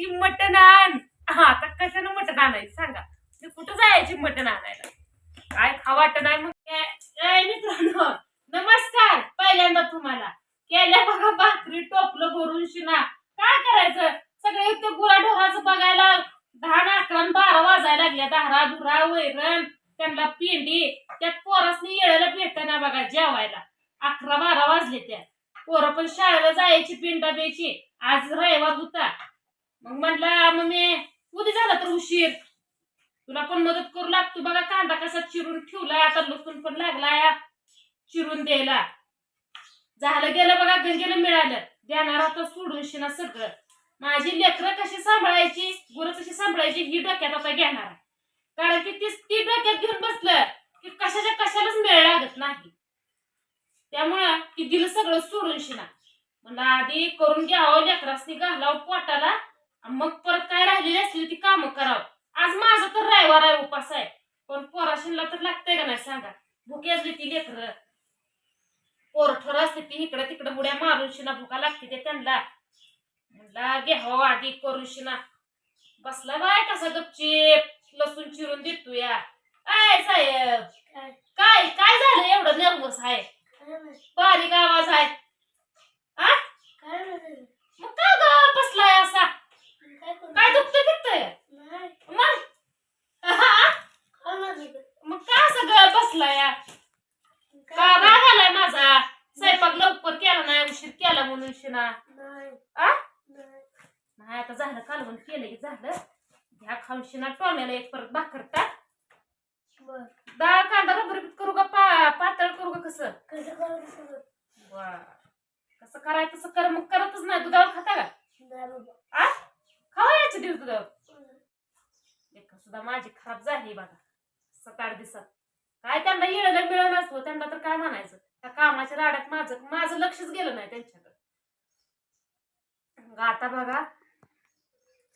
ती मटण आण. हा आता कशानं मटण आणायचं सांगा. मी कुठं जायची मटण आणायला? काय खा वाटत नाही मग? काय- मित्रांनो नमस्कार पहिल्यांदा तुम्हाला. केल्या बघा भाकरी टोपलं भरून शिना. काय करायचं? सगळे ते गुराढोराचं बघायला दहा ना अकरा बारा वाजायला लागल्या. दारा धुरा वैरण त्यांना पेंडी. त्यात पोरासनी येळायला भेटताना बघा जेवायला. अकरा बारा वाजले त्या पोरं पण शाळेला जायची पिंडा द्यायची. आज रविवार होता. मग म्हणला मम्मी उद्या झाला तर उशीर. तुला पण मदत करू लागतो. बघा कांदा कसा चिरून ठेवलाय आता लसूण पण लागलाय चिरून द्यायला. झालं गेलं बघा गंगेला मिळालं. देणार आता सोडून शिना सगळं. माझी लेकरं कशी सांभाळायची गुरं कशी सांभाळायची ही डोक्यात आता घेणार कारण की ती ती डोक्यात घेऊन बसलं की कशाच्या कशालाच मिळ लागत नाही. त्यामुळं ती दिलं सगळं सोडून शिना. म्हणलं आधी करून घ्यावं लेकरासनी घालावं पोटाला. मग परत काय राहिलेली असली ती कामं करावं. आज माझं तर रविवार आहे उपास आहे. पण पोराशिनला तर लागतंय का नाही सांगा? भुकी असली ती लेकर. पोरठर असते ती इकडे तिकडे बुड्या मारून शिना भुका लागते ते त्यांना. म्हणला घ्यावं आधी करून शिना. बसला बाय कसा गपचीप. लसूण चिरून देतो या काय साहेब काय काय झालं एवढं नर्वस आहे बारीक आवाज आहे आ मग का ग बसलाय असा काय दुखतंय दुखतंय मग हा? मग का सगळं बसलाय या? का राग आलाय माझा स्वयंपाक लवकर केला नाही उशीर केला म्हणून शिना आ? नाही. आता झालं कालवण केलं की झालं. घ्या खाऊन शिना टोम्याला एक परत भाकर टाक. डाळ कांदा रबरबीत करू का पातळ करू का कसं? कसं करायचं तसं कर मग करतच नाही. दुधावर खाता का? खावा याचे दिवस दुधावर. एक सुद्धा माझी खराब झाली बघा. सात आठ दिवसात. काय त्यांना येळायला मिळत नसतो. त्यांना तर काय म्हणायचं? त्या कामाच्या राड्यात माझं माझं लक्षच गेलं नाही त्यांच्याकडे. मग आता बघा.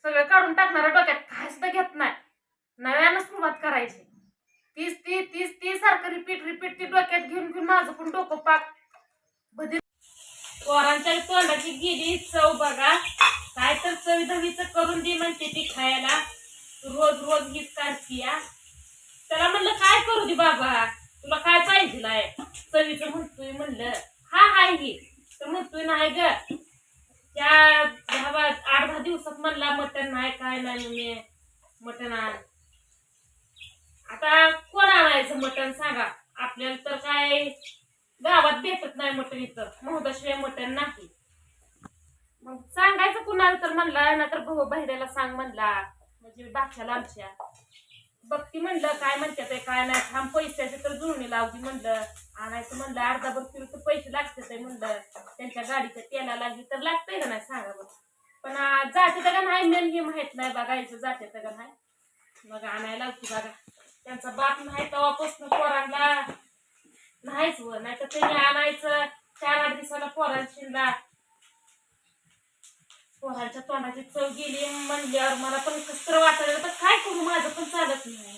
सगळं काढून टाकणार डोक्यात. काय सुद्धा घेत नाही. नव्यानं सुरुवात करायची. तीच ती तीच ती सारखं रिपीट रिपीट ती डोक्यात घेऊन घेऊन माझं पण डोकं पाक. बधी पोरांच्या तोंडाची गेली चव बघा. काय तर चवीधवीच करून दे म्हणते ती खायला. रोज रोज हीच काढती या त्याला म्हणलं काय करू दे बाबा? तुला काय पाहिजे चवीचं म्हणतोय म्हणलं. हा हाय ही. तर म्हणतोय नाही ग. त्या दहा आठ दहा दिवसात म्हणला मटण नाही काय नाही मी मटण आण. आता कोण आणायचं मटण सांगा? आपल्याला तर काय गावात भेटत नाही मटण इथं. महोदशिवाय मटण नाही. मग सांगायचं कुणाला तर म्हणला ना तर भाऊ बहिऱ्याला सांग म्हणला. म्हणजे बादशाला आमच्या बघती म्हणलं काय म्हणतात काय नाही थांब पैशाचे तर जुळणी लावती म्हणलं. आणायचं म्हणलं अर्धा भर किलो तर पैसे लागतात आहे म्हणलं. त्यांच्या गाडीच्या तेला लागली तर लागतंय का नाही सांगा बघ पण जाते जाते का नाही मेन हे माहीत नाही बघायचं जाते तर का नाही. मग आणायला लावती बघा. त्यांचा बाप नाही तेव्हापासून पोरांना नाहीच व नाही तर त्यांनी आणायचं चार आठ दिवसाला पोरांशीला पोरांच्या तोंडाची चव गेली म्हणल्यावर मला पण कसं वाटायला करू माझं पण चालत नाही.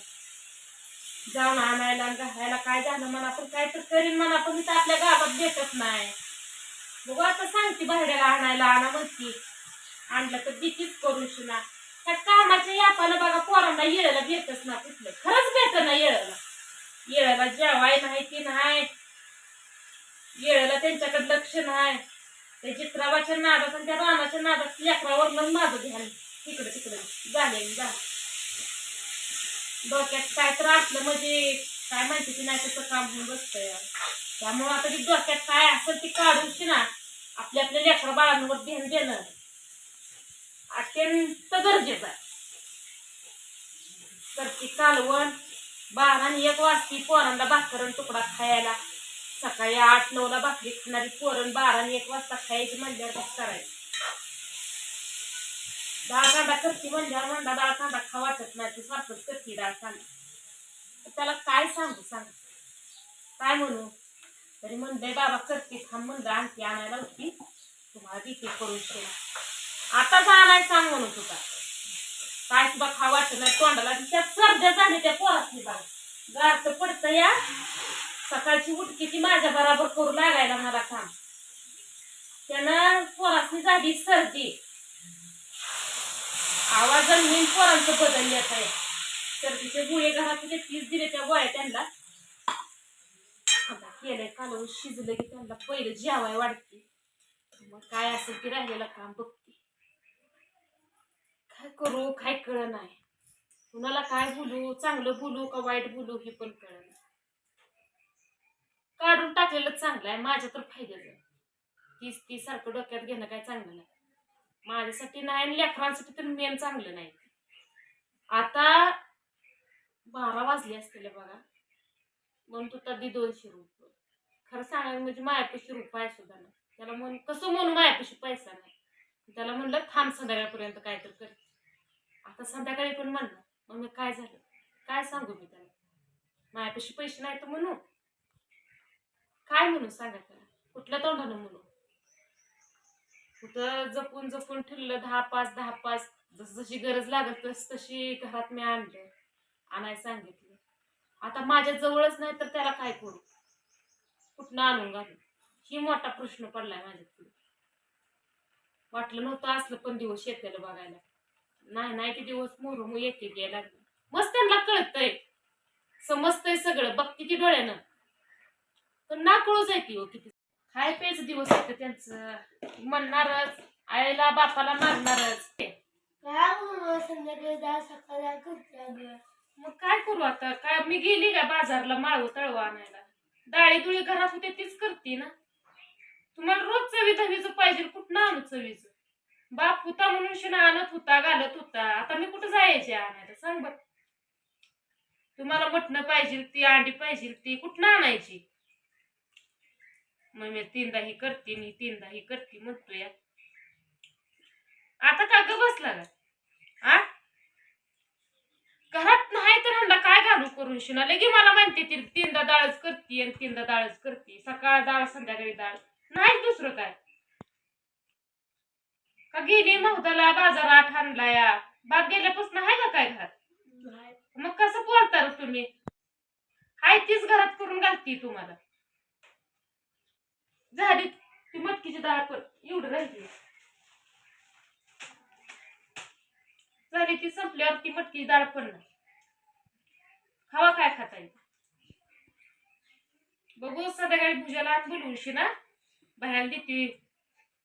जाऊन आणायला राहायला काय झालं मला पण काय तर करीन मला पण इथं आपल्या गावात भेटत नाही. बघू आता सांगते बाहेरला आणायला आणा म्हणती. आणलं तर दितीच करून शिना त्या कामाच्या यापाला बघा पोरांना येळायला भेटत ना कुठलं. खरंच भेट ना येळायला. येळायला जेवाय नाही ती नाही. येळायला त्यांच्याकडे लक्ष नाही. त्या चित्रावाच्या नादात आणि त्या रानाच्या नादात लेकरावर माझं ध्यान. तिकडं तिकडं. झाले जा डोक्यात काय तर असलं म्हणजे काय माहिती की नाही त्याचं काम होऊन बसतंय. त्यामुळे आता ती डोक्यात काय असेल ती काढून ना आपल्या आपल्या लेकरा बाळांवर ध्यान देणं अत्यंत गरजेचं आहे. तर ती कालवण बारा आणि एक वाजती पोरांना भाकर आणि तुकडा खायला. सकाळी आठ नऊला भाकरी खाणारी पोरण बारा आणि एक वाजता खायची म्हणल्यावर कसं करायचं? डाळ कांदा करते म्हणल्यावर म्हणला डाळ कांदा खा वाटत नाही ती सारखंच करते डाळ कांदा त्याला काय सांगू सांग. काय म्हणू? तरी म्हणलंय बाबा करते थांब म्हणलं आणखी आणायला होती. तुम्हाला देते करून आता आताच आणाय सांग म्हणून तुझा. काय सुद्धा खा वाटत नाही तोंडाला त्या सर्द्या झाली त्या पोरातली बाळ गारचं पडतं या सकाळची उठकी ती माझ्या बराबर करू लागायला मला काम. त्यानं पोरासनी झाली सर्दी. आवाजाने मेन पोरांचं बदलले आहे. तर तिचे गोळे घरात होते तीच दिले त्या गोळ्या त्यांना आता केलंय कालवून शिजलं की त्यांना पहिलं जेवाय वाढते. मग काय असेल की राहिलेलं काम बघते. काय करू काय कळ नाही. कुणाला काय बोलू चांगलं बोलू का वाईट बोलू हे पण कळ नाही. काढून टाकलेलं चांगलं आहे माझ्या तर फायद्याचं तीस तीस सारखं डोक्यात घेणं काय चांगलं नाही. माझ्यासाठी नाही आणि लेकरांसाठी तर मेन चांगलं नाही. आता बारा वाजले असतील बघा. म्हणून तू तर दोनशे रुपये. खरं सांगायला म्हणजे मायापाशी रुपये सुद्धा नाही त्याला म्हण कसं म्हणून मायापाशी पैसा नाही. त्याला म्हणलं थांब संध्याकाळपर्यंत काय तर कर. आता संध्याकाळी पण म्हणलं. मग मी काय झालं? काय सांगू मी त्याला? मायापाशी पैसे नाही तर म्हणू काय म्हणू सांगा त्याला? कुठल्या तोंडानं म्हणू? कुठं जपून जपून ठेवलं दहा पाच दहा पाच जस जशी गरज लागत तस तशी घरात मी आणले आणाय सांगितले. आता माझ्या जवळच नाही तर त्याला काय करू? कुठनं आणून घालू? ही मोठा प्रश्न पडलाय माझ्या पुढे. वाटलं नव्हतं असलं पण दिवस शेताला बघायला. नाही नाही ते दिवस मोरू येते गेला मस्त त्यांना कळतंय. समजतंय सगळं. बघते की डोळ्यानं. पण ना कळूच आहे ती हो किती. खाय प्यायचं दिवस येतं त्यांचं. म्हणणारच आईला बापाला मारणारच. अगं. मग काय करू आता? काय मी गेली का बाजारला माळव तळव आणायला? डाळी दुळी घरात होते तीच करते ना. तुम्हाला रोज चवी दवीचं पाहिजे कुठं आणू चवीचं? बाप होता म्हणून शिना आणत होता घालत होता. आता मी कुठं जायचे आणायला? सांग बर. तुम्हाला मटणं पाहिजे ती अंडी पाहिजे ती कुठं आणायची? मग मी तीनदा ही करते मी तीनदा ही करते म्हणतोय आता का ग बसला का आ? घरात नाही तर ह्यांना काय घालू करून शिना? लगे मला म्हणते ती तीनदा डाळच करते आणि तीनदा डाळच करते. सकाळ डाळ संध्याकाळी डाळ. नाही दुसरं काय? का गेली महताला बाजारात आणला या? बाग गेल्यापासून आहे का काय घरात? मग कसं बोलता तुम्ही? हाय तीच घरात करून घालते तुम्हाला. झाली ती मटकीची डाळ पण एवढं राहिली. झाली ती संपल्यावर ती मटकीची डाळ पण नाही खावा काय खाता येईल? बघू संध्याकाळी भुजाला आण बोलवशी ना बाहेर देते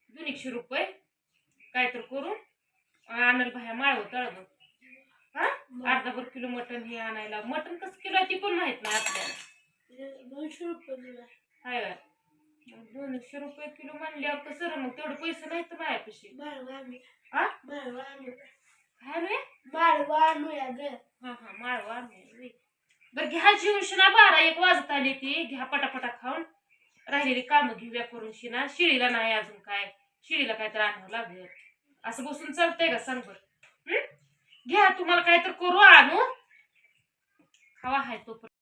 दोन एकशे रुपये. काय तर करून आणल बाहेर माळव तळव. हा? अर्धाभर किलो मटण हे आणायला. मटण कसं किलो आहे ती पण माहीत नाही आपल्याला. दोनशे रुपये हाय दोनशे रुपये किलो म्हणल्यावर कसं रे मग तेवढे पैसे नाहीत तर माझ्यापाशी. माळवा आणू हा माळवा आणू काय रे? माळवा आणूया ग हा हा माळवा आणले. बरं घ्या जेवून शिना बारा एक वाजत आली ती. घ्या पटापटा खाऊन. राहिलेली कामं घेऊया करून शिना शिळीला नाही अजून काय. शिळीला काय तर आणावं लागेल. असं बसून चालतंय का सांग बरं? घ्या तुम्हाला काय तर करू आणू. खावा हाय तो